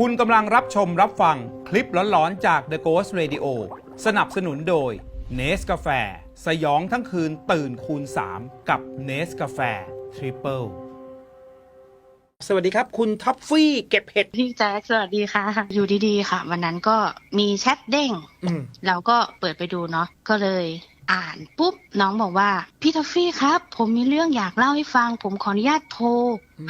คุณกำลังรับชมรับฟังคลิปหลอนๆ จาก The Ghost Radio สนับสนุนโดย n e s กาแฟสยองทั้งคืนตื่นคูณ 3 กับ n e s กาแฟ Triple สวัสดีครับ คุณท็อปฟี่เก็บเห็ด พี่แจ๊คสวัสดีค่ะ อยู่ดีๆค่ะ วันนั้นก็มีแชทเด้งอืม เราก็เปิดไปดูเนาะก็เลยอ่านปุ๊บน้องบอกว่าพี่ทอฟฟี่ครับ ผมมีเรื่องอยากเล่าให้ฟัง ผมขออนุญาตโทร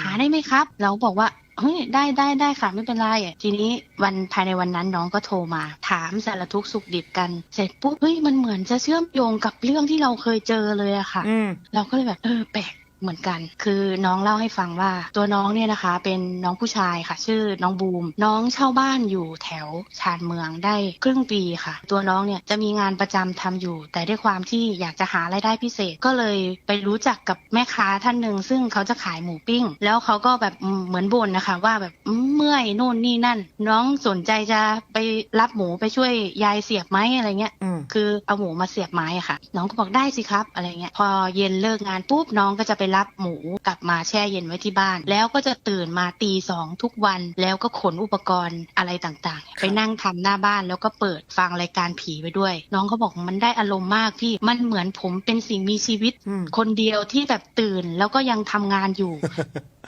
หาได้ไหมครับ เราบอกว่า เฮ้ยได้ได้ได้ค่ะไม่เป็นไรอะทีนี้วันภายในวันนั้นน้องก็โทรมา ถามสารทุกข์สุขดิบกัน เสร็จปุ๊บเฮ้ยมันเหมือนจะเชื่อมโยงกับเรื่องที่เราเคยเจอเลยอะค่ะอืมเราก็เลยแบบเออแปลก เหมือนกัน คือน้องเล่าให้ฟังว่า ตัวน้องเนี่ยนะคะ เป็นน้องผู้ชายค่ะ ชื่อน้องบูม น้องเช่าบ้านอยู่แถวชานเมืองได้ครึ่งปีค่ะ ตัวน้องเนี่ยจะมีงานประจำทำอยู่ แต่ด้วยความที่อยากจะหารายได้พิเศษก็เลยไปรู้จักกับแม่ค้าท่านหนึ่งซึ่งเขาจะขายหมูปิ้ง แล้วเขาก็แบบอืมเหมือนบ่นนะคะ ว่าแบบอืมเมื่อยโน่นนี่นั่น น้องสนใจจะไปรับหมูไปช่วยยายเสียบไหมอะไรเงี้ยอืมคือเอาหมูมาเสียบไม้อะค่ะ น้องก็บอกได้สิครับอะไรเงี้ยพอเย็นเลิกงานปุ๊บน้องก็จะไปรับหมูกลับมาแช่เย็นไว้ที่บ้าน แล้วก็จะตื่นมาตีสองทุกวัน แล้วก็ขนอุปกรณ์อะไรต่างๆ ไปนั่งทำหน้าบ้านแล้วก็เปิดฟังรายการผีไปด้วย น้องเขาบอกมันได้อารมณ์มากพี่มันเหมือนผมเป็นสิ่งมีชีวิตอืมคนเดียวที่แบบตื่นแล้วก็ยังทำงานอยู่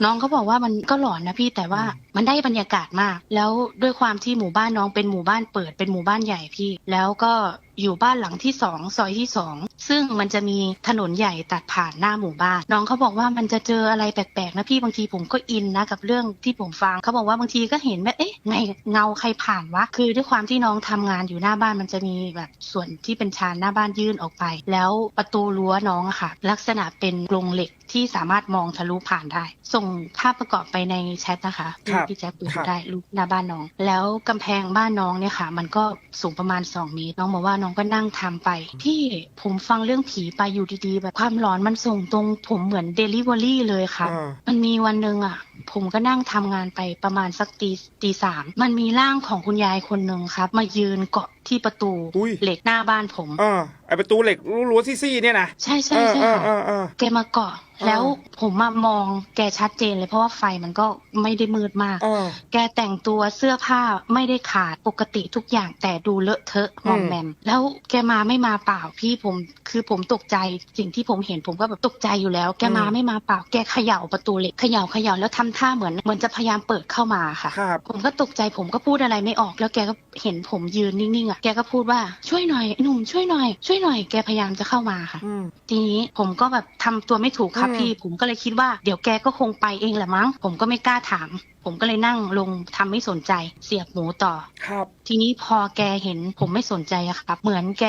น้องเขาบอกว่ามันก็หลอนนะพี่แต่ว่ามันได้บรรยากาศมาก แล้วด้วยความที่หมู่บ้านน้องเป็นหมู่บ้านเปิดเป็นหมู่บ้านใหญ่พี่ แล้วก็อยู่บ้านหลังที่สองซอยที่สองซึ่งมันจะมีถนนใหญ่ตัดผ่านหน้าหมู่บ้าน น้องเขาบอกว่ามันจะเจออะไรแปลกๆนะพี่บางทีผมก็อินนะกับเรื่องที่ผมฟังเขาบอกว่าบางทีก็เห็นแบบเอ๊ะไงเงาใครผ่านวะคือด้วยความที่น้องทำงานอยู่หน้าบ้านมันจะมีแบบส่วนที่เป็นชานหน้าบ้านยื่นออกไป แล้วประตูรั้วน้องอะค่ะ ลักษณะเป็นกรงเหล็ก ที่สามารถมองทะลุผ่านได้ ส่งภาพประกอบไปในแชทนะคะครับพี่แจ๊คดูครับได้รูปหน้าบ้านน้อง แล้วกำแพงบ้านน้องเนี่ยค่ะ มันก็สูงประมาณ 2 เมตร น้องบอกว่าน้องก็นั่งทำไป พี่ผมฟังเรื่องผีไปอยู่ดีๆ แบบความหลอนมันส่งตรงผมเหมือนเดลิเวอรี่เลยค่ะอ่ามันมีวันหนึ่งอะ ผมก็นั่งทำงานไปประมาณสักตีตีสามมันมีร่างของคุณยายคนหนึ่งครับ มายืนเกาะที่ประตูอุ้ยเหล็กหน้าบ้านผมอ่าไอประตูเหล็กรั้วซี่ๆเนี่ยนะใช่ใช่เออใช่เออค่ะเออเออแกมาเกาะอ่าแล้วผมมามองแกชัดเจนเลยเพราะว่าไฟมันก็ไม่ได้มืดมากเออแกแต่งตัวเสื้อผ้าไม่ได้ขาดปกติทุกอย่างแต่ดูเลอะเทอะมอมแมมแล้วแกมาไม่มาเปล่าพี่ผมคือผมตกใจสิ่งที่ผมเห็นผมก็แบบตกใจอยู่แล้ว แกมาอืมไม่มาเปล่า แกเขย่าประตูเหล็กเขย่าเขย่าแล้วทำท่าเหมือนเหมือนจะพยายามเปิดเข้ามาค่ะครับผมก็ตกใจผมก็พูดอะไรไม่ออก แล้วแกก็เห็นผมยืนนิ่งๆอะแกก็พูดว่าช่วยหน่อยไอ้หนุ่มช่วยหน่อย ช่วยหน่อย แกพยายามจะเข้ามาค่ะอืมทีนี้ผมก็แบบทำตัวไม่ถูกครับอืมพี่ ผมก็เลยคิดว่าเดี๋ยวแกก็คงไปเองแหละมั้ง ผมก็ไม่กล้าถาม ผมก็เลยนั่งลงทำไม่สนใจเสียบหมูต่อครับ ทีนี้พอแกเห็นผมไม่สนใจอะครับ เหมือนแก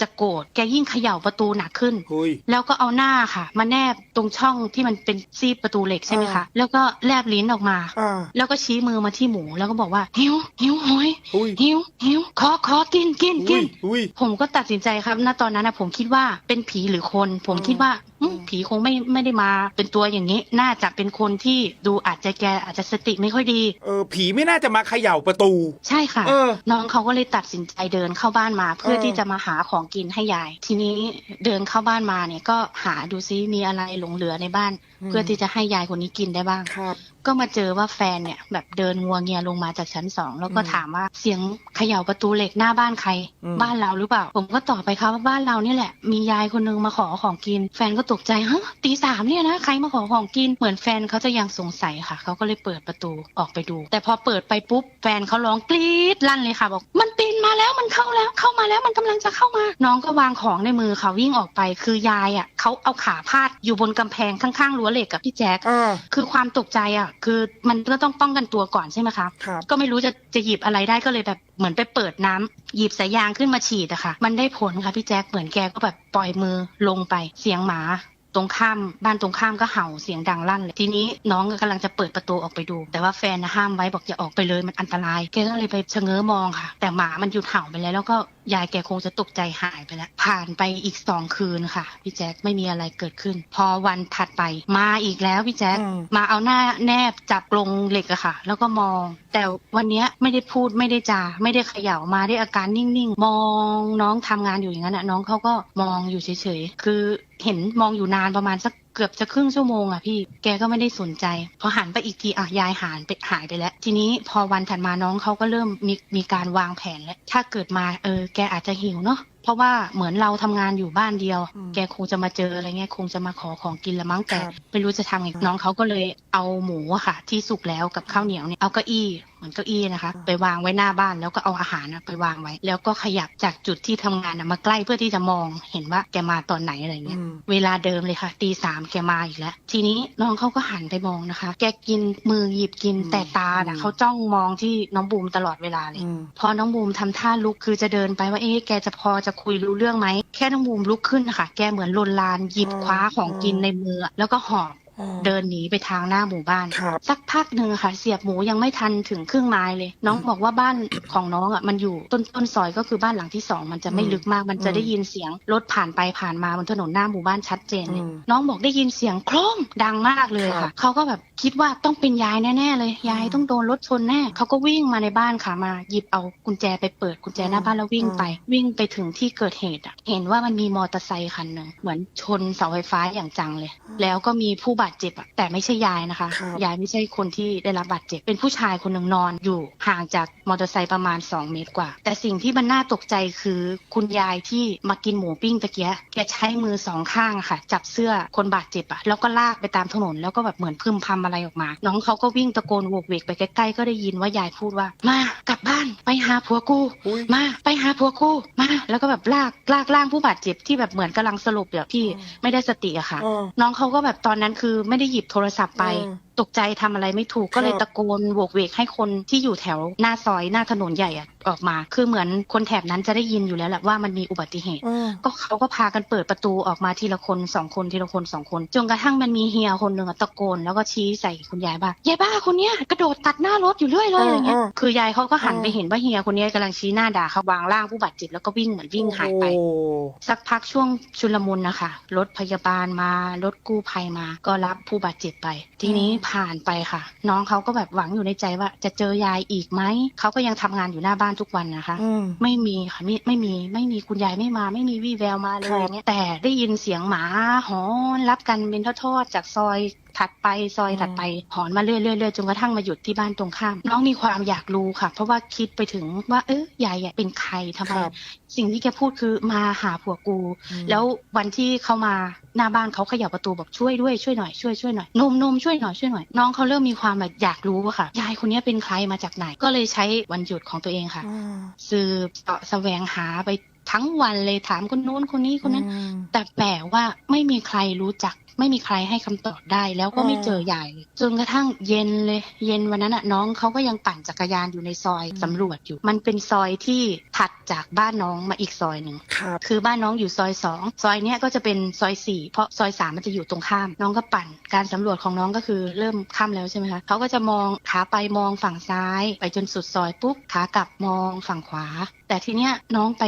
จะโกรธแกยิ่งเขย่าประตูหนักขึ้นหุยแล้วก็เอาหน้าค่ะ มาแนบตรงช่องที่มันเป็นซีบประตูเหล็กใช่ไหมคะ แล้วก็แลบลิ้นออกมา อ่า แล้วก็ชี้มือมาที่หมูแล้วก็บอกว่าหิวหิวหอยหุยหิวหิวขอขอกินกินหุกิยนหุยผมก็ตัดสินใจครับ ณ ตอนนั้นนะผมคิดว่าเป็นผีหรือคน ผมคิดว่าอืมผีคงไม่ไม่ได้มาเป็นตัวอย่างนี้ น่าจะเป็นคนที่ดูอาจจะแกอาจจะสติไม่ค่อยดี เออ ผีไม่น่าจะมาเขย่าประตู ใช่ค่ะ เออน้องเขาก็เลยตัดสินใจเดินเข้าบ้านมา เพื่อเออ ที่จะมาหาของกินให้ยาย ทีนี้เดินเข้าบ้านมาเนี่ยก็หาดูซิมีอะไรหลงเหลือในบ้าน เพื่อที่จะให้ยายคนนี้กินได้บ้างครับก็มาเจอว่าแฟนเนี่ยแบบเดินงัวเงียลงมาจากชั้นสองแล้วก็อืมถามว่าเสียงเขย่าประตูเหล็กหน้าบ้านใครอืมบ้านเราหรือเปล่า ผมก็ตอบไปครับว่าบ้านเรานี่แหละ มียายคนนึงมาขอของกิน แฟนก็ตกใจฮะตีสามเนี่ยนะใครมาขอของกินเหมือนแฟนเขาจะยังสงสัยค่ะเขาก็เลยเปิดประตูออกไปดู แต่พอเปิดไปปุ๊บแฟนเขาร้องกรี๊ดลั่นเลยค่ะบอกมันปีนมาแล้วมันเข้าแล้วเข้ามาแล้วมันกำลังจะเข้ามา น้องก็วางของในมือเขาวิ่งออกไปคือยายอะเขาเอาขาพาดอยู่บนกำแพงข้างๆรั้วเหล็กกับพี่แจ๊คอ่าคือความตกใจอะคือมันก็ต้องป้องกันตัวก่อนใช่ไหมคะครับก็ไม่รู้จะจะหยิบอะไรได้ก็เลยแบบเหมือนไปเปิดน้ำหยิบสายยางขึ้นมาฉีดอะค่ะ มันได้ผลค่ะพี่แจ๊คเหมือนแกก็แบบปล่อยมือลงไปเสียงหมา ตรงข้ามบ้านตรงข้ามก็เห่าเสียงดังลั่นเลยทีนี้น้องก็กำลังจะเปิดประตูออกไปดู แต่ว่าแฟนนะห้ามไว้บอกอย่าออกไปเลยมันอันตรายแกก็เลยไปชะเง้อมองค่ะ แต่หมามันหยุดเห่าไปแล้ว แล้วก็ยายแกคงจะตกใจหายไปแล้ว ผ่านไปอีกสองคืนค่ะพี่แจ๊คไม่มีอะไรเกิดขึ้น พอวันถัดไปมาอีกแล้วพี่แจ๊คอืมมาเอาหน้าแนบจับกรงเหล็กอะค่ะ แล้วก็มอง แต่วันเนี้ยไม่ได้พูดไม่ได้จาไม่ได้เขย่ามาได้อาการนิ่งๆ มองน้องทำงานอยู่อย่างนั้นอะน้องเขาก็มองอยู่เฉยๆคือ เห็นมองอยู่นานประมาณสักเกือบจะครึ่งชั่วโมงอะพี่ แกก็ไม่ได้สนใจ พอหันไปอีกทีอะยายหายไปหายไปแล้ว ทีนี้พอวันถัดมาน้องเขาก็เริ่มมีมีการวางแผนแล้ว ถ้าเกิดมาเออแกอาจจะหิวเนาะเพราะว่าเหมือนเราทำงานอยู่บ้านเดียวอืมแกคงจะมาเจออะไรเงี้ยคงจะมาขอของกินละมั้งแต่ครับไม่รู้จะทำไงน้องเขาก็เลยเอาหมูอะค่ะ ที่สุกแล้วกับข้าวเหนียวเนี่ยเอาเก้าอี้ เหมือนเก้าอี้นะคะ ไปวางไว้หน้าบ้านแล้วก็เอาอาหารน่ะไปวางไว้ แล้วก็ขยับจากจุดที่ทำงานน่ะมาใกล้เพื่อที่จะมองเห็นว่าแกมาตอนไหนอะไรเงี้ยอืมเวลาเดิมเลยค่ะตีสามแกมาอีกแล้ว ทีนี้น้องเขาก็หันไปมองนะคะ แกกินมือหยิบกินอืมแต่ตาน่ะอืมเขาจ้องมองที่น้องบูมตลอดเวลาเลยอืมพอน้องบูมทำท่าลุกคือจะเดินไปว่าเอ๊ะแกจะพอจะคุยรู้เรื่องไหมแค่น้องบูมลุกขึ้นนะคะแกเหมือนลนลานหยิบอ๋อคว้าของกินในมือ แล้วก็หอบอ๋อ เดินหนีไปทางหน้าหมู่บ้านครับสักพักหนึ่งอะค่ะ เสียบหมูยังไม่ทันถึงครึ่งไม้เลย น้องบอกว่าบ้านของน้องอะมันอยู่ต้นต้นซอยก็คือบ้านหลังที่สองมันจะไม่อืมลึกมากมันจะอืมได้ยินเสียงรถผ่านไปผ่านมาบนถนนหน้าหมู่บ้านชัดเจนเลยอืมน้องบอกได้ยินเสียงโครมดังมากเลยครัค่ะบเขาก็แบบคิดว่าต้องเป็นยายแน่ๆเลยยายอืมต้องโดนรถชนแน่เขาก็วิ่งมาในบ้านค่ะมาหยิบเอากุญแจไปเปิดกุญแจหน้าบ้านแล้ววิ่งอืมไป วิ่งไปถึงที่เกิดเหตุอะเห็นว่ามันมีมอเตอร์ไซค์คันหนึ่งเหมือนชนเสาไฟฟ้าอย่างจังเลย แล้วก็มีผู้บาดเจ็บอะแต่ไม่ใช่ยายนะคะครับยายไม่ใช่คนที่ได้รับบาดเจ็บ เป็นผู้ชายคนหนึ่งนอนอยู่ห่างจากมอเตอร์ไซค์ประมาณ 2 เมตรกว่า แต่สิ่งที่มันน่าตกใจคือคุณยายที่มากินหมูปิ้งตะเกียแกใช้มือสองข้างอะค่ะ จับเสื้อคนบาดเจ็บอะแล้วก็ลากไปตามถนนแล้วก็แบบเหมือนพึมพำอะไรออกมา น้องเขาก็วิ่งตะโกนโวกเวกไปใกล้ๆก็ได้ยินว่ายายพูดว่า มากลับบ้านไปหาผัวกูอุ๊ยมาไปหาผัวกูมาแล้วก็แบบลากลากล่างผู้บาดเจ็บที่แบบเหมือนกำลังสลบเดี๋ยวพี่ไม่ได้สติอะค่ะอ๋อน้องเขาก็แบบตอนนั้นคือือไม่ได้หยิบโทรศัพท์ไป ตกใจทำอะไรไม่ถูกก็เลยครับตะโกนโวกเวกให้คนที่อยู่แถวหน้าซอยหน้าถนนใหญ่อะออกมา คือเหมือนคนแถบนั้นจะได้ยินอยู่แล้วแหละว่ามันมีอุบัติเหตุอืมก็เขาก็พากันเปิดประตูออกมาทีละคนสองคนทีละคนสองคนจนกระทั่งมันมีเฮียคนหนึ่งอะตะโกนแล้วก็ชี้ใส่คุณยายบ้ายายบ้าคนเนี้ยกระโดดตัดหน้ารถอยู่เรื่อยเลยอะไรเงี้ยอ่าคือยายเขาก็หันอ่าไปเห็นว่าเฮียคนเนี้ยกำลังชี้หน้าด่าเขาวางร่างผู้บาดเจ็บแล้วก็วิ่งเหมือนวิ่งหายไปโอ้สักพักช่วงชุลมุนนะคะรถพยาบาลมารถกู้ภัยมา ก็รับผู้บาดเจ็บไป ทีนี้ผ่านไปค่ะ น้องเขาก็แบบหวังอยู่ในใจว่า จะเจอยายอีกไหมเขาก็ยังทำงานอยู่หน้าบ้านทุกวันนะคะอืมไม่มีค่ะไม่ไม่มีไม่มีคุณยายไม่มา ไม่มีวี่แววมาเลครัยบอย่างเงี้ยแต่ได้ยินเสียงหมาหอนรับกันเป็นทอดๆจากซอยถัดไปซอยถัดไปหอนมาเรื่อยๆเรื่อยๆจนกระทั่งมาหยุดที่บ้านตรงข้าม น้องมีความอยากรู้ค่ะ เพราะว่าคิดไปถึงว่าเออยายอะเป็นใครทำไมครับสิ่งที่แกพูดคือมาหาผัวกูอืมแล้ววันที่เขามาหน้าบ้านเขาเขย่าประตูบอกช่วยด้วยช่วยหน่อยช่วยช่วยหน่อยนมนมช่วยหน่อยช่วยหน่อยน้องเขาเริ่มมีความแบบอยากรู้อะค่ะ ยายคนนี้เป็นใครมาจากไหน ก็เลยใช้วันหยุดของตัวเองค่ะอืมสืบเสาะแสวงหาไป ทั้งวันเลยถามคนนู้นคนนี้คนนั้นอืมแต่แปลว่าไม่มีใครรู้จัก ไม่มีใครให้คำตอบได้ แล้วก็ไม่อ่าเจอยายเลยจนกระทั่งเย็นเลย เย็นวันนั้นอะน้องเขาก็ยังปั่นจักรยานอยู่ในซอยสำรวจอยู่ มันเป็นซอยที่ถัดจากบ้านน้องมาอีกซอยหนึ่งครับคือบ้านน้องอยู่ซอยสองซอยเนี้ยก็จะเป็นซอยสี่เพราะซอยสามมันจะอยู่ตรงข้าม น้องก็ปั่นการสำรวจของน้องก็คือเริ่มค่ำแล้วใช่ไหมคะเขาก็จะมองขาไปมองฝั่งซ้าย ไปจนสุดซอยปุ๊บขากลับมองฝั่งขวา แต่ทีเนี้ยน้องไป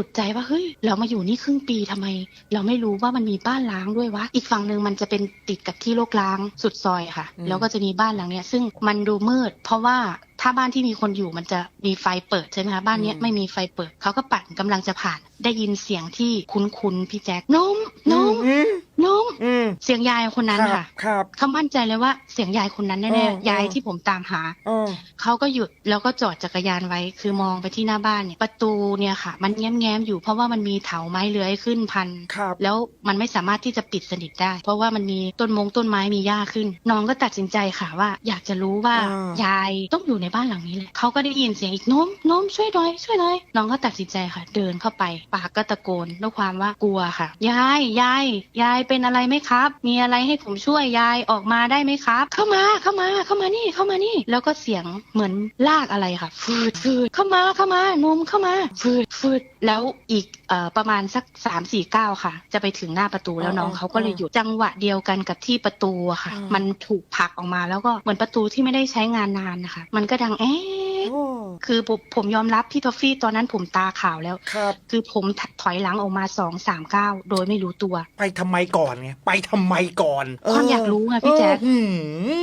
สะดุดใจว่าเฮ้ยเรามาอยู่นี่ครึ่งปีทำไม เราไม่รู้ว่ามันมีบ้านล้างด้วยวะอีกฝั่งหนึ่งมันจะเป็นติดกับที่โลกล้างสุดซอยค่ะอืมแล้วก็จะมีบ้านหลังเนี้ยซึ่งมันดูมืด เพราะว่า ถ้าบ้านที่มีคนอยู่มันจะมีไฟเปิดใช่ไหมคะบ้านเนี้ยไม่มีไฟเปิดเขาก็ปั่นกำลังจะผ่าน ได้ยินเสียงที่คุ้นๆพี่แจ๊คนมนมอืมนมอืมเสียงยายคนนั้นรับค่ะครับเขามั่นใจเลยว่าเสียงยายคนนั้นเอแน่อๆยายเออที่ผมตามหาอ๋อเขาก็หยุดแล้วก็จอดจักรยานไว้ คือมองไปที่หน้าบ้านเนี่ยประตูเนี่ยค่ะ มันแง้มๆอยู่เพราะว่ามันมีเถาไม้เลื้อยขึ้นพันครับแล้วมันไม่สามารถที่จะปิดสนิทได้ เพราะว่ามันมีต้นมงต้นไม้มีหญ้าขึ้น น้องก็ตัดสินใจค่ะว่า อยากจะรู้ว่าอ่ายยายต้องอยู่ในบ้านหลังนี้แหละเขาก็ได้ยินเสียงอีกนมนมช่วยหน่อยช่วยหน่อยน้องก็ตัดสินใจค่ะ เดินเข้าไป ปากก็ตะโกนด้วยความว่ากลัวค่ะ ยายยายยายเป็นอะไรไหมครับ มีอะไรให้ผมช่วยยายออกมาได้ไหมครับ เข้ามาเข้ามาเข้ามานี่เข้ามานี่ แล้วก็เสียงเหมือนลากอะไรค่ะ ฟืดฟืดเข้ามาเข้ามานมเข้ามา ฟืดฟืดแล้วอีกเอ่อประมาณสักสามสี่ก้าวค่ะ จะไปถึงหน้าประตูแล้วน้องเขาก็เลยหยุดจังหวะเดียวกันกับที่ประตูอะค่ะอืมมันถูกผลักออกมาแล้วก็เหมือนประตูที่ไม่ได้ใช้งานนานนะคะ มันก็ดังแอ๊ะก โอ้ๆคือผมผมยอมรับพี่ทอฟฟี่ตอนนั้นผมตาขาวแล้ว ครับ คือผมถอยหลังออกมาสองสามก้าวโดยไม่รู้ตัว ไปทำไมก่อนไงไปทำไมก่อนความอยากรู้ไงพี่แจ๊ค เออหื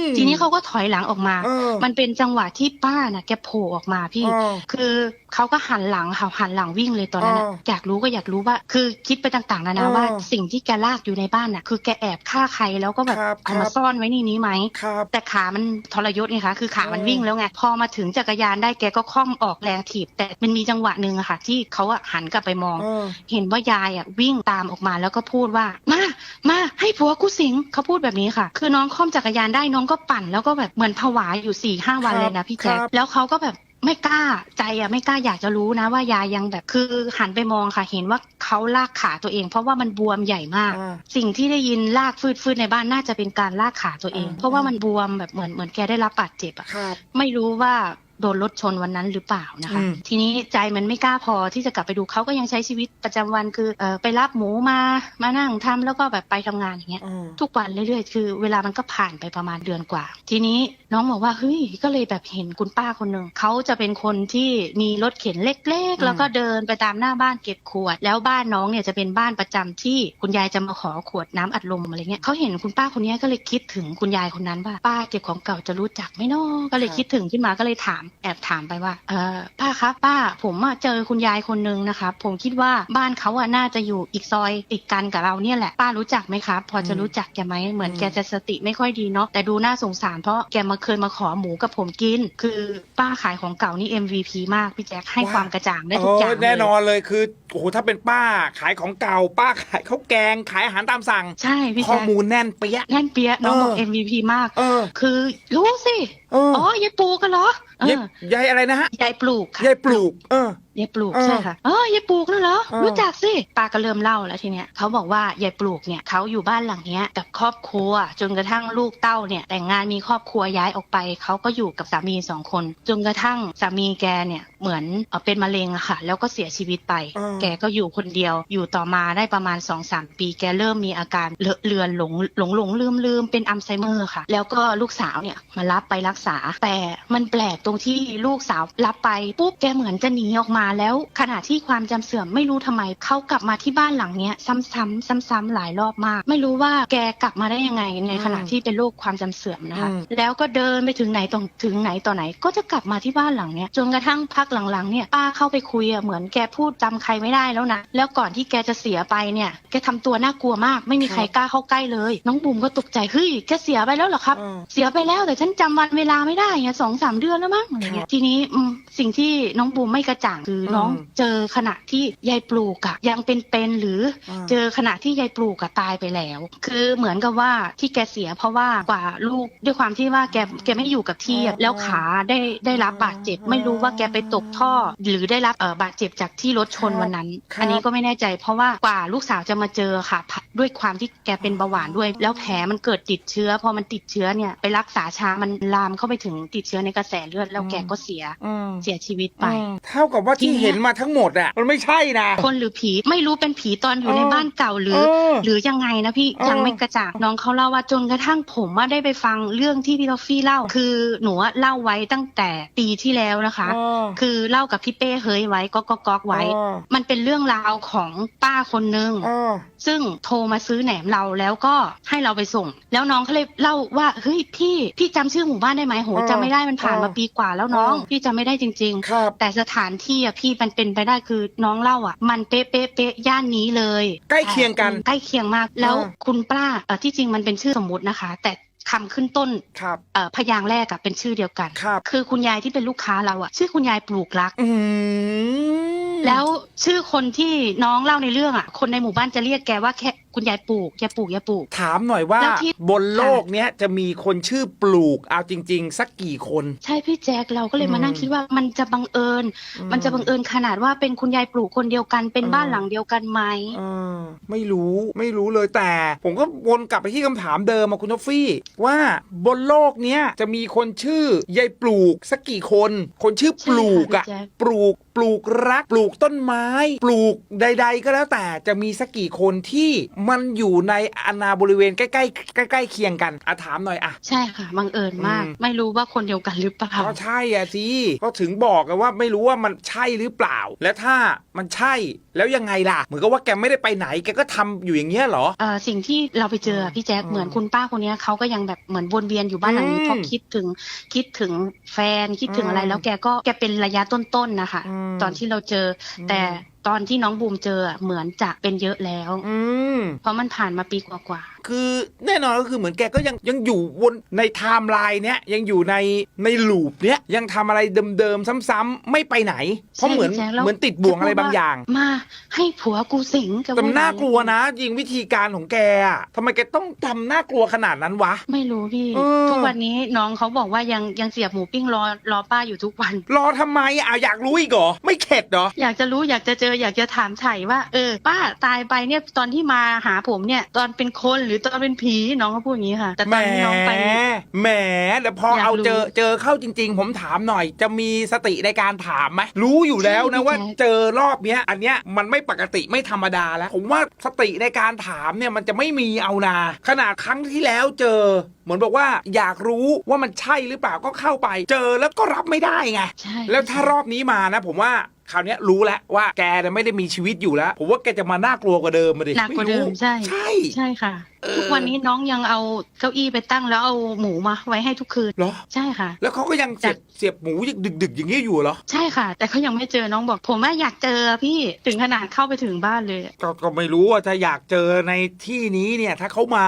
มทีนี้เขาก็ถอยหลังออกมา เออมันเป็นจังหวะที่ป้าน่ะแกโผล่ออกมาพี่ เออคือเขาก็หันหลังค่ะหันหลังวิ่งเลยตอนนั้นน่ะอ๋ออยากรู้ก็อยากรู้ว่า คือคิดไปต่างๆนานาอ๋อว่าสิ่งที่แกลากอยู่ในบ้านน่ะ คือแกแอบฆ่าใครแล้วก็แบบครับเอามาครับซ่อนไว้ในนี้ไหม ครับ แต่ขามันทรยศไงคะ คือขามันเออวิ่งแล้วไง พอมาถึงจักรยานได้แกก็คล่อมออกแรงถีบ แต่มันมีจังหวะหนึ่งอะค่ะ ที่เขาอะหันกลับไปมองเออเห็นว่ายายอะวิ่งตามออกมาแล้วก็พูดว่า มามาให้ผัวกูสิงเขาพูดแบบนี้ค่ะ คือน้องคล่อมจักรยานได้น้องก็ปั่น แล้วก็แบบเหมือนผวาอยู่สี่ห้าวันครับเลยนะพี่แจ๊คครับแล้วเขาก็แบบไม่กล้าใจอะไม่กล้าอยากจะรู้นะว่ายายยังแบบคือหันไปมองค่ะ เห็นว่าเขาลากขาตัวเอง เพราะว่ามันบวมใหญ่มากอ่าสิ่งที่ได้ยินลากฟืดฟืดๆในบ้านน่าจะเป็นการลากขาตัวเองอ่าเพราะว่ามันบวมแบบเหมือนเหมือนแกได้รับบาดเจ็บอะครับไม่รู้ว่า โดนรถชนวันนั้นหรือเปล่านะคะอืมทีนี้ใจมันไม่กล้าพอที่จะกลับไปดูเขาก็ยังใช้ชีวิตประจำวันคือเออไปรับหมูมามานั่งทำแล้วก็แบบไปทำงานอย่างเงี้ยอืมทุกวันเรื่อยๆ คือ เวลามันก็ผ่านไปประมาณเดือนกว่า ทีนี้น้องบอกว่าเฮ้ยก็เลยแบบเห็นคุณป้าคนหนึ่งเขาจะเป็นคนที่มีรถเข็นเล็กอืมๆแล้วก็เดินไปตามหน้าบ้านเก็บขวด แล้วบ้านน้องเนี่ยจะเป็นบ้านประจำที่คุณยายจะมาขอขวดน้ำอัดลมอะไรเงี้ยเขาเห็นคุณป้าคนนี้ก็เลยคิดถึงคุณยายคนนั้นว่าป้าเก็บของเก่าจะรู้จักไหมเนาะก็เลยคิดถึงขึ้นมาก็เลยถามแอบถามไปว่าเออป้าครับป้าผมอะเจอคุณยายคนนึงนะคะผมคิดว่าบ้านเขาอะน่าจะอยู่อีกซอยติดกันกับเราเนี่ยแหละป้ารู้จักไหมครับพอจะอืมรู้จักแกไหมเหมือนอืมแกจะสติไม่ค่อยดีเนาะแต่ดูน่าสงสารเพราะแกมาเคยมาขอหมูกับผมกิน คือป้าขายของเก่านี่ MVP มากพี่แจ๊คให้ความกระจ่างได้ทุกอย่างโแน่นเลยอนเลยคือโอ้โหถ้าเป็นป้าขายของเก่า ป้าขายข้าวแกงขายอาหารตามสั่ง ใช่พี่ข้อแจ๊คมูลแน่นเปี้ยะแน่นเปียะน้องบอกเออ MVP มากเออคือรู้สิเอออ๋อยายปลูกกันเหรอเออยายยายอะไรนะฮะยายปลูกค่ะยายปลูก เออ ยายปลูกเออใช่ค่ะเออยายปลูกนั่นเหรอเออรู้จักสิป้าก็เริ่มเล่าแล้วทีเนี้ยเขาบอกว่ายายปลูกเนี่ยเขาอยู่บ้านหลังเนี้ยกับครอบครัว จนกระทั่งลูกเต้าเนี่ย แต่งงานมีครอบครัวย้ายออกไปเขาก็อยู่กับสามีสองคน จนกระทั่งสามีแกเนี่ยเหมือนเอ่อเป็นมะเร็งอะค่ะ แล้วก็เสียชีวิตไปเออแกก็อยู่คนเดียว อยู่ต่อมาได้ประมาณ2อสปีแกเริ่มมีอาการเลอะเลือนหลงหลงหลงลืมลืมเป็นอัลไซเมอร์ค่ะ แล้วก็ลูกสาวเนี่ยมารับไปรักษา แต่มันแปลกตรงที่ลูกสาวรับไปปุ๊บแกเหมือนจะหนีออกมาแล้ว ขณะที่ความจำเสื่อมไม่รู้ทำไมเขากลับมาที่บ้านหลังเนี้ยซ้ำๆซ้ำๆหลายรอบมาก ไม่รู้ว่าแกกลับมาได้ยังไงในขณะที่เป็นโรคความจำเสื่อมนะคะอืมแล้วก็เดินไปถึงไหนตรงถึงไหนต่อไหน ก็จะกลับมาที่บ้านหลังเนี้ยจนกระทั่งพักหลังๆเนี่ยป้าเข้าไปคุยอะเหมือนแกพูดจำใครไม่ได้แล้วนะแล้วก่อนที่แกจะเสียไปเนี่ยแกทำตัวน่ากลัวมาก ไม่มีใครกล้าเข้าใกล้เลย น้องบุ๋มก็ตกใจเฮ้ยแกเสียไปแล้วเหรอครับเออเสียไปแล้วแต่ฉันจำวันเวลาไม่ได้ไงสองสามเดือนแล้วมั้งอะไรเงี้ยทีนี้อืมสิ่งที่น้องบูมไม่กระจ่างคือน้องอืมเจอขณะที่ยายปลูกอะยังเป็นๆหรืออ่าเจอขณะที่ยายปลูกอะตายไปแล้ว คือเหมือนกับว่าที่แกเสียเพราะว่ากว่าลูกด้วยความที่ว่าแกแกไม่อยู่กับที่อะแล้วขาได้ได้รับบาดเจ็บ ไม่รู้ว่าแกไปตกท่อ หรือได้รับเอ่อบาดเจ็บจากที่รถชนวันนั้นครับอันนี้ก็ไม่แน่ใจ เพราะว่ากว่าลูกสาวจะมาเจอค่ะพะด้วยความที่แกเป็นเบาหวานด้วย แล้วแผลมันเกิดติดเชื้อ พอมันติดเชื้อเนี่ยไปรักษาช้ามันลามเข้าไปถึงติดเชื้อในกระแสเลือดแล้วแกก็เสียอืมเสียชีวิตไปอืมเท่ากับว่าที่ทีเนี้ยเห็นมาทั้งหมดอะมันไม่ใช่นะ คนหรือผีไม่รู้เป็นผีตอนอยู่เออในบ้านเก่าหรือเออหรือยังไงนะพี่เออยังไม่กระจ่างน้องเขาเล่าว่าจนกระทั่งผมว่าได้ไปฟังเรื่องที่พี่ทอฟฟี่เล่า คือหนูอะเล่าไว้ตั้งแต่ปีที่แล้วนะคะอ๋อคือเล่ากับพี่เป้เฮ้ยไว้ก็ก็ก๊อกไว้อ๋อมันเป็นเรื่องราวของป้าคนหนึ่งอ๋อซึ่งโทรมาซื้อแหนมเราแล้วก็ให้เราไปส่ง แล้วน้องเขาเลยเล่าว่าเฮ้ยพี่พี่จำชื่อหมู่บ้านได้ไหมโหเออจำไม่ได้มันผ่านเออมาปีกว่าแล้วน้องเออพี่จำไม่ได้จริงๆครับแต่สถานที่อะพี่มันเป็นไปได้คือน้องเล่าอะ มันเป๊ะเป๊ะเป๊ะย่านนี้เลย ใกล้เคียงกันใกล้เคียงมากแล้วอ่าคุณป้าเอ่อที่จริงมันเป็นชื่อสมมุตินะคะ แต่คำขึ้นต้นครับเอ่อพยางค์แรกอะเป็นชื่อเดียวกันครับคือคุณยายที่เป็นลูกค้าเราอะชื่อคุณยายปลูกรักอืมแล้วชื่อคนที่น้องเล่าในเรื่องอะคนในหมู่บ้านจะเรียกแกว่าแค่ คุณยายปลูกยายปลูกยายปลูก ถามหน่อยว่าแล้วที่ บนโลกเนี้ยจะมีคนชื่อปลูกเอาจริง ๆ สักกี่คน ใช่พี่แจ๊คเราก็เลยอืมมานั่งคิดว่ามันจะบังเอิญอืมมันจะบังเอิญขนาดว่าเป็นคุณยายปลูกคนเดียวกันเป็นเออบ้านหลังเดียวกันไหม เออไม่รู้ไม่รู้เลยแต่ ผมก็วนกลับไปที่คำถามเดิมมาคุณทอฟฟี่ ว่าบนโลกเนี้ยจะมีคนชื่อยายปลูกสักกี่คน คนชื่อปลูกอะใช่ค่ะพี่แจ๊ค ปลูก ปลูกรัก ปลูกต้นไม้ ปลูกใด ๆ ก็แล้วแต่จะมีสักกี่คนที่มันอยู่ในอนาบริเวณใกล้ๆใกล้ๆเคียงกันอะถามหน่อยอะใช่ค่ะบังเอิญมาก อืม ไม่รู้ว่าคนเดียวกันหรือเปล่า ก็ใช่อะสิก็ถึงบอกกันว่าไม่รู้ว่ามันใช่หรือเปล่า และถ้ามันใช่แล้วยังไงล่ะ เหมือนกับว่าแกไม่ได้ไปไหน แกก็ทำอยู่อย่างเงี้ยเหรอ เอ่อสิ่งที่เราไปเจออะพี่แจ๊คอืมเหมือนคุณป้าคนเนี้ยเขาก็ยังแบบเหมือนวนเวียนอยู่บ้านหลังนี้อืมเพราะคิดถึงคิดถึงแฟนคิดถึงอะไร อืมแล้วแกก็แกเป็นระยะต้นๆนะคะอืมตอนที่เราเจอ แต่ ตอนที่น้องบูมเจออะเหมือนจะเป็นเยอะแล้ว อืม เพราะมันผ่านมาปีกว่าคือแน่นอนก็คือเหมือนแกก็ยังยังอยู่วนในไทม์ไลน์เนี้ยยังอยู่ในในลูปเนี้ยยังทำอะไรเดิมๆซ้ำๆไม่ไปไหน เพราะเหมือนใช่พี่แจ๊คแล้วเหมือนติดบ่วงอะไรบางอย่างๆมาให้ผัวกูสิงกับแต่มันน่ากลัวนะยิงวิธีการของแกอะทำไมแกต้องทำน่ากลัวขนาดนั้นวะ ไม่รู้พี่เออทุกวันนี้น้องเขาบอกว่ายังยังเสียบหมูปิ้งรอรอป้าอยู่ทุกวัน รอทำไมอะอยากรู้อีกเหรอไม่เข็ดเหรออยากจะรู้อยากจะเจออยากจะถามไถ่ว่า เออ ป้าตายไปเนี่ยตอนที่มาหาผมเนี่ย ตอนเป็นคนหรือตอนเป็นผีน้องเขาพูดอย่างนี้ค่ะ แต่แหตมอนนี้น้องไป แหมแล้วพออยากเอาเจอรู้ เจอเข้าจริง ๆ ผมถามหน่อย จะมีสติในการถามไหมรู้อยู่แล้วนะใช่ว่าพี่แจ๊คเจอรอบเนี้ย อันเนี้ยมันไม่ปกติไม่ธรรมดาแล้ว ผมว่าสติในการถามเนี่ยมันจะไม่มีเอานา ขนาดครั้งที่แล้วเจอ เหมือนบอกว่าอยากรู้ว่ามันใช่หรือเปล่าก็เข้าไป เจอแล้วก็รับไม่ได้ไง ใช่แล้วถ้ารอบนี้มานะ ผมว่า คราวเนี้ยรู้แล้วว่าแกเนี่ยไม่ได้มีชีวิตอยู่แล้ว ผมว่าแกจะมาน่ากลัวกว่าเดิมมาดิหนักกว่าเดิมไรู้ใช่ ใช่ ใช่ค่ะเออทุกวันนี้น้องยังเอาเก้าอี้ไปตั้งแล้วเอาหมูมาไว้ให้ทุกคืนเหรอ ใช่ค่ะ แล้วเขาก็ยังเสียบเสียบหมูดึก ๆ อย่างนี้อยู่เหรอ ใช่ค่ะ แต่เขายังไม่เจอน้องบอก ผมว่าอยากเจอพี่ถึงขนาดเข้าไปถึงบ้านเลยก็ก็ไม่รู้ว่าจะอยากเจอในที่นี้เนี่ย ถ้าเขามา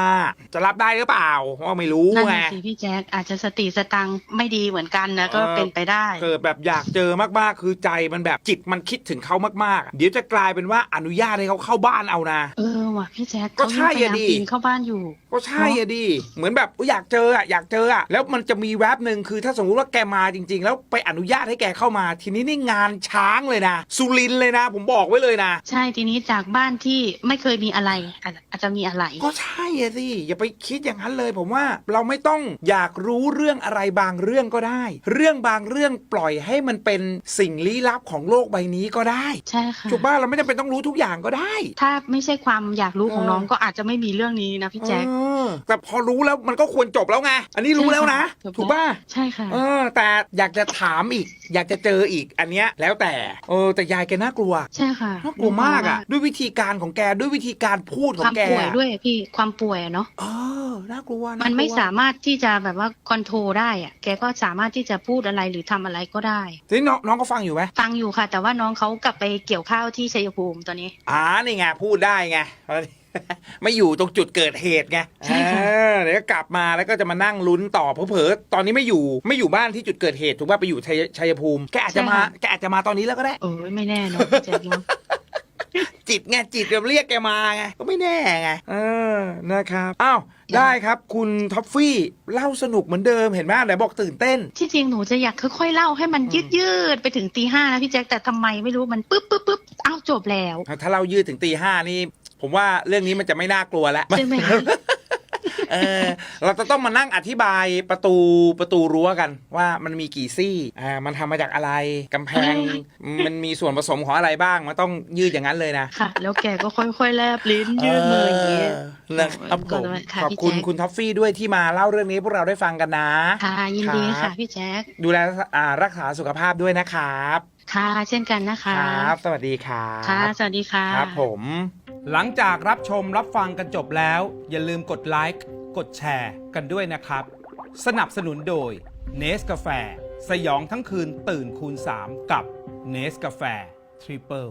จะรับได้หรือเปล่าว่าไม่รู้นั่นไงน่ะสิพี่แจ๊คอาจจะสติสตังค์ไม่ดีเหมือนกันนะก็เออเป็นไปได้เกิดแบบอยากเจอมากๆคือใจมันแบบจิตมันคิดถึงเขามากๆ เดี๋ยวจะกลายเป็นว่าอนุญาตให้เขาเข้าบ้านเอานะเออ ว่ะพี่แจ๊คก็เขาใช่ยังพยายามอะดิ ปีนเข้าบ้านอยู่ ก็ใช่อะดิเหมือนแบบอยากเจออะอยากเจออะแล้วมันจะมีแวบหนึ่งคือถ้าสมมุติว่าแกมาจริง ๆ แล้วไปอนุญาตให้แกเข้ามา ทีนี้นี่งานช้างเลยนะสุรินทร์เลยนะ ผมบอกไว้เลยนะ ใช่ทีนี้จากบ้านที่ไม่เคยมีอะไรอาจอาจจะมีอะไร ก็ใช่อะสิอย่าไปคิดอย่างนั้นเลย ผมว่าเราไม่ต้องอยากรู้เรื่องอะไรบางเรื่องก็ได้ เรื่องบางเรื่องปล่อยให้มันเป็นสิ่งลี้ลับของโลกใบนี้ก็ได้ใช่ค่ะ ถูกบ้านเราไม่จำเป็นต้องรู้ทุกอย่างก็ได้ ถ้าไม่ใช่ความอยากรู้ของเออน้องก็อาจจะไม่มีเรื่องนี้นะพี่แจ๊คเออแต่พอรู้แล้วมันก็ควรจบแล้วไง อันนี้รู้แล้วนะใช่ค่ะถูกป่ะ ใช่ค่ะ เออ แต่อยากจะถามอีก อยากจะเจออีก อันเนี้ยแล้วแต่ เออ แต่ยายแกน่ากลัว ใช่ค่ะ น่ากลัวมากอะ ด้วยวิธีการของแก ด้วยวิธีการพูดขคองวามแกป่วยด้วยพี่ ความป่วยอะเนาะเออ น่ากลัวากลัว มันไม่สามารถที่จะแบบว่าคอนโทรลได้อะแกก็สามารถที่จะพูดอะไรหรือทำอะไรก็ได้ทีนี้น้องน้องก็ฟังอยู่ไหมฟังอยู่ค่ะ แต่ว่าน้องเขากลับไปเกี่ยวข้าวที่ชัยภูมิตอนนี้ อ่า นี่ไง พูดได้ไงไม่อยู่ตรงจุดเกิดเหตุไงใช่ค่ะเออเดี๋ยวก็กลับมาแล้วก็จะมานั่งลุ้นต่อเผลอๆตอนนี้ไม่อยู่ไม่อยู่บ้านที่จุดเกิดเหตุถูกป่ะไปอยู่ชัยชัยภูมิแกอาจจะมาแกอาจจะมาตอนนี้แล้วก็ได้ เออไม่แน่เนอะพี่แจ๊คเนอะจิตไงจิตแบบเรียกแกมาไงก็ไม่แน่ไงเออนะครับอ้าวได้ครับ คุณท็อฟฟี่เล่าสนุกเหมือนเดิมเห็นไหมไหนบอกตื่นเต้น ที่จริงหนูจะอยากค่อยๆเล่าให้มันยืดยืดๆไปถึงตีห้านะพี่แจ๊คแต่ทำไมไม่รู้มันปึ๊บปึ๊บปึ๊บอ้าวจบแล้ว ถ้าเรายืดถึงตีห้านี่ ผมว่าเรื่องนี้มันจะไม่น่ากลัวแล้วใช่ไหมเออเราจะต้องมานั่งอธิบายประตูประตูรั้วกัน ว่ามันมีกี่ซี่อ่ามันทำมาจากอะไรกำแพง มันมีส่วนผสมของอะไรบ้างมันต้องยืดอย่างนั้นเลยนะค่ะ แล้วแกก็ค่อยๆแลบลิ้นยืดมืออย่างเงี้ยเออนะครับผมค่ะขอบพี่คุณแจ๊คคุณท็อฟฟี่ด้วยที่มาเล่าเรื่องนี้ให้พวกเราได้ฟังกันนะค่ะยินดีครัค่ะบพี่แจ๊คดูแลอ่ารักษาสุขภาพด้วยนะครับ ค่ะเช่นกันนะคะครับสวัสดีครับค่ะสวัสดีค่ะครับผม หลังจากรับชมรับฟังกันจบแล้ว อย่าลืมกดไลค์กดแชร์กันด้วยนะครับ สนับสนุนโดยเนสกาแฟสยองทั้งคืนตื่นคูณ 3 กับเนสกาแฟทริปเปิล